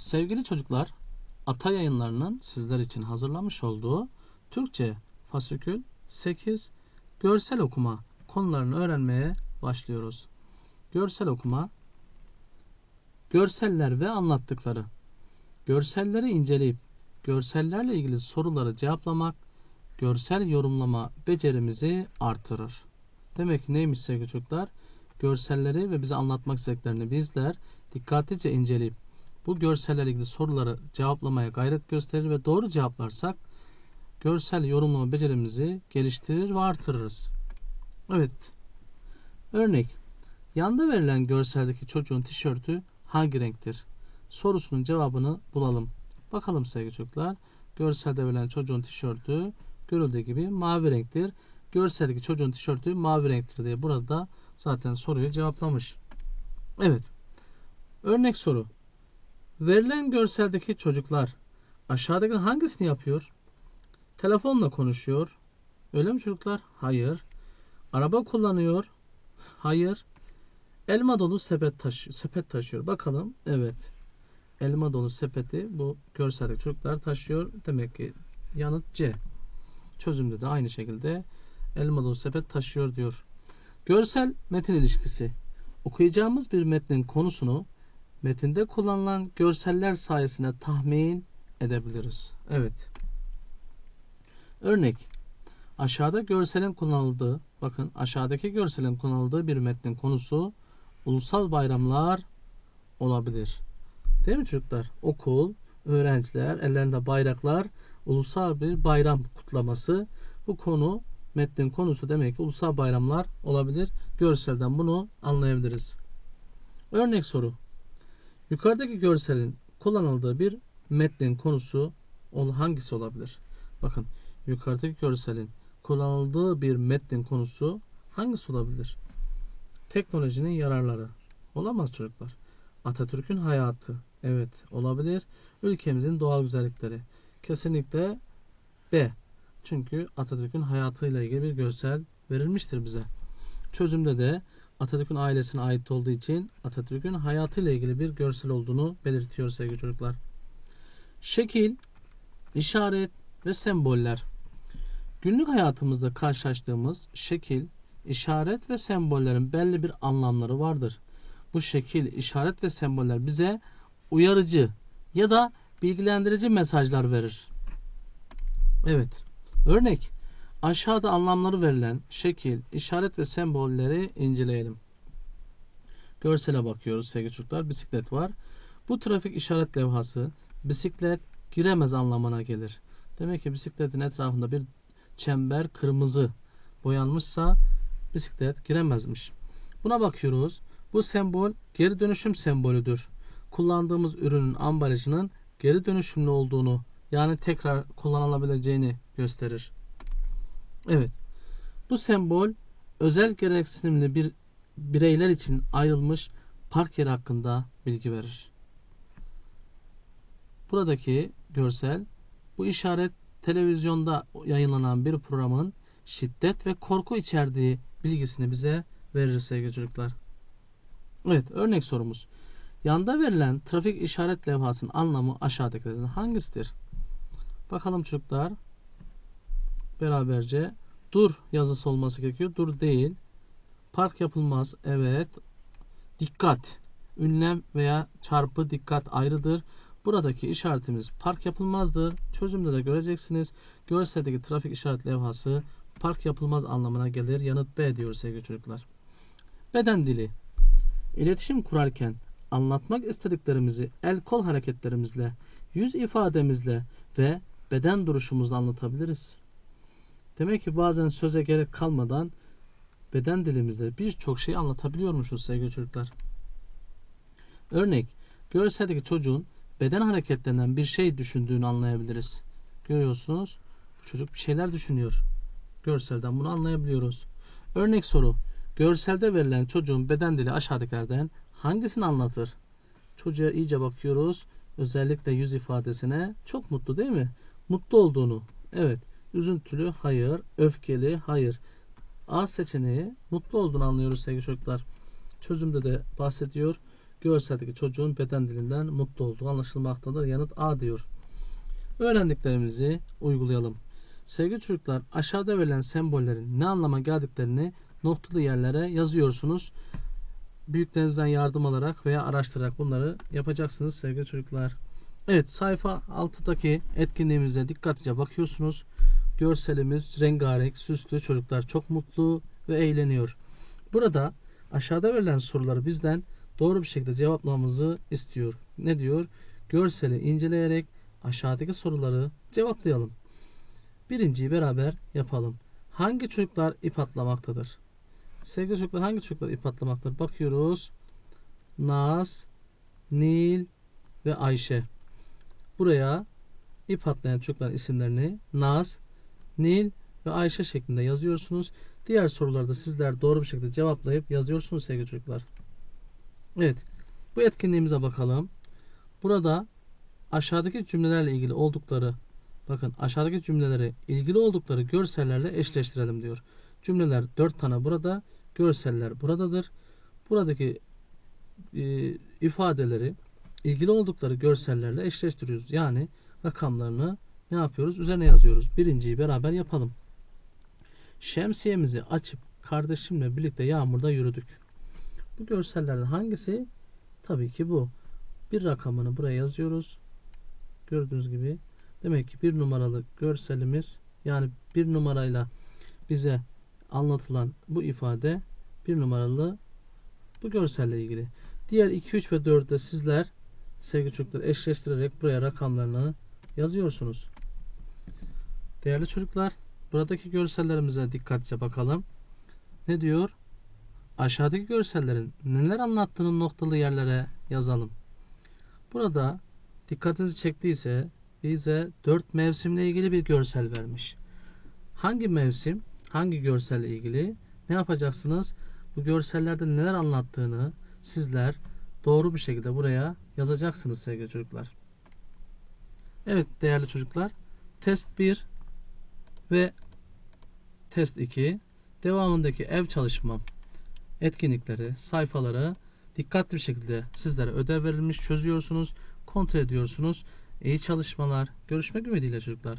Sevgili çocuklar, Ata Yayınları'nın sizler için hazırlamış olduğu Türkçe Fasikül 8 görsel okuma konularını öğrenmeye başlıyoruz. Görsel okuma Görseller ve anlattıkları Görselleri inceleyip görsellerle ilgili soruları cevaplamak görsel yorumlama becerimizi artırır. Demek ki neymiş sevgili çocuklar? Görselleri ve bize anlatmak istediklerini bizler dikkatlice inceleyip bu görsellerle ilgili soruları cevaplamaya gayret gösterir ve doğru cevaplarsak görsel yorumlama becerimizi geliştirir ve artırırız. Evet. Örnek. Yanda verilen görseldeki çocuğun tişörtü hangi renktir? Sorusunun cevabını bulalım. Bakalım sevgili çocuklar. Görselde verilen çocuğun tişörtü görüldüğü gibi mavi renktir. Görseldeki çocuğun tişörtü mavi renktir diye burada zaten soruyu cevaplamış. Evet. Örnek soru. Verilen görseldeki çocuklar aşağıdaki hangisini yapıyor? Telefonla konuşuyor. Öyle mi çocuklar? Hayır. Araba kullanıyor. Hayır. Elma dolu sepet taşı sepet taşıyor. Bakalım. Evet. Elma dolu sepeti bu görseldeki çocuklar taşıyor. Demek ki yanıt C. Çözümde de aynı şekilde elma dolu sepet taşıyor diyor. Görsel metin ilişkisi. Okuyacağımız bir metnin konusunu metinde kullanılan görseller sayesinde tahmin edebiliriz. Evet. Örnek. Aşağıda görselin kullanıldığı, bakın aşağıdaki görselin kullanıldığı bir metnin konusu ulusal bayramlar olabilir. Değil mi çocuklar? Okul, öğrenciler, ellerinde bayraklar, ulusal bir bayram kutlaması. Bu konu metnin konusu demek ki ulusal bayramlar olabilir. Görselden bunu anlayabiliriz. Örnek soru. Yukarıdaki görselin kullanıldığı bir metnin konusu hangisi olabilir? Bakın yukarıdaki görselin kullanıldığı bir metnin konusu hangisi olabilir? Teknolojinin yararları. Olamaz çocuklar. Atatürk'ün hayatı. Evet olabilir. Ülkemizin doğal güzellikleri. Kesinlikle B. Çünkü Atatürk'ün hayatıyla ilgili bir görsel verilmiştir bize. Çözümde de Atatürk'ün ailesine ait olduğu için Atatürk'ün hayatıyla ilgili bir görsel olduğunu belirtiyor sevgili çocuklar. Şekil, işaret ve semboller. Günlük hayatımızda karşılaştığımız şekil, işaret ve sembollerin belli bir anlamları vardır. Bu şekil, işaret ve semboller bize uyarıcı ya da bilgilendirici mesajlar verir. Evet. Örnek Aşağıda anlamları verilen şekil, işaret ve sembolleri inceleyelim. Görsele bakıyoruz sevgili çocuklar. Bisiklet var. Bu trafik işaret levhası bisiklet giremez anlamına gelir. Demek ki bisikletin etrafında bir çember kırmızı boyanmışsa bisiklet giremezmiş. Buna bakıyoruz. Bu sembol geri dönüşüm sembolüdür. Kullandığımız ürünün ambalajının geri dönüşümlü olduğunu yani tekrar kullanılabileceğini gösterir. Evet. Bu sembol özel gereksinimli bir bireyler için ayrılmış park yeri hakkında bilgi verir. Buradaki görsel bu işaret televizyonda yayınlanan bir programın şiddet ve korku içerdiği bilgisini bize verir sevgili çocuklar. Evet örnek sorumuz. Yanda verilen trafik işaret levhasının anlamı aşağıdakilerden hangisidir? Bakalım çocuklar. Beraberce dur yazısı olması gerekiyor. Dur değil. Park yapılmaz. Evet. Dikkat. Ünlem veya çarpı dikkat ayrıdır. Buradaki işaretimiz park yapılmazdır. Çözümde de göreceksiniz. Görseldeki trafik işaret levhası park yapılmaz anlamına gelir. Yanıt B diyor sevgili çocuklar. Beden dili. İletişim kurarken anlatmak istediklerimizi el kol hareketlerimizle, yüz ifademizle ve beden duruşumuzla anlatabiliriz. Demek ki bazen söze gerek kalmadan beden dilimizde birçok şey anlatabiliyormuşuz sevgili çocuklar. Örnek, görseldeki çocuğun beden hareketlerinden bir şey düşündüğünü anlayabiliriz. Görüyorsunuz, bu çocuk bir şeyler düşünüyor. Görselden bunu anlayabiliyoruz. Örnek soru, görselde verilen çocuğun beden dili aşağıdakilerden hangisini anlatır? Çocuğa iyice bakıyoruz. Özellikle yüz ifadesine çok mutlu değil mi? Mutlu olduğunu. Evet. Üzüntülü hayır. Öfkeli hayır. A seçeneği mutlu olduğunu anlıyoruz sevgili çocuklar. Çözümde de bahsediyor. görseldeki çocuğun beden dilinden mutlu olduğu anlaşılmaktadır. Yanıt A diyor. Öğrendiklerimizi uygulayalım. Sevgili çocuklar aşağıda verilen sembollerin ne anlama geldiklerini noktalı yerlere yazıyorsunuz. Büyüklerinizden yardım alarak veya araştırarak bunları yapacaksınız sevgili çocuklar. Evet sayfa 6'daki etkinliğimize dikkatlice bakıyorsunuz. Görselimiz rengarenk, süslü, çocuklar çok mutlu ve eğleniyor. Burada aşağıda verilen soruları bizden doğru bir şekilde cevaplamamızı istiyor. Ne diyor? Görseli inceleyerek aşağıdaki soruları cevaplayalım. Birinciyi beraber yapalım. Hangi çocuklar ip atlamaktadır? Sevgili çocuklar hangi çocuklar ip atlamaktadır? Bakıyoruz. Naz, Nil ve Ayşe. Buraya ip atlayan çocukların isimlerini Naz, Nil ve Ayşe şeklinde yazıyorsunuz. Diğer soruları da sizler doğru bir şekilde cevaplayıp yazıyorsunuz sevgili çocuklar. Evet. Bu etkinliğimize bakalım. Burada aşağıdaki cümlelerle ilgili oldukları bakın aşağıdaki cümleleri ilgili oldukları görsellerle eşleştirelim diyor. Cümleler 4 tane burada, görseller buradadır. Buradaki e, ifadeleri ilgili oldukları görsellerle eşleştiriyoruz. Yani rakamlarını ne yapıyoruz? Üzerine yazıyoruz. Birinciyi beraber yapalım. Şemsiyemizi açıp kardeşimle birlikte yağmurda yürüdük. Bu görsellerden hangisi? Tabii ki bu. Bir rakamını buraya yazıyoruz. Gördüğünüz gibi. Demek ki bir numaralı görselimiz yani bir numarayla bize anlatılan bu ifade bir numaralı bu görselle ilgili. Diğer 2, 3 ve 4'ü de sizler sevgili çocuklar eşleştirerek buraya rakamlarını yazıyorsunuz. Değerli çocuklar buradaki görsellerimize dikkatlice bakalım. Ne diyor? Aşağıdaki görsellerin neler anlattığını noktalı yerlere yazalım. Burada dikkatinizi çektiyse bize 4 mevsimle ilgili bir görsel vermiş. Hangi mevsim, hangi görselle ilgili ne yapacaksınız? Bu görsellerde neler anlattığını sizler doğru bir şekilde buraya yazacaksınız sevgili çocuklar. Evet değerli çocuklar. Test 1 ve test 2 devamındaki ev çalışmam etkinlikleri, sayfaları dikkatli bir şekilde sizlere ödev verilmiş çözüyorsunuz, kontrol ediyorsunuz. İyi çalışmalar. Görüşmek ümidiyle çocuklar.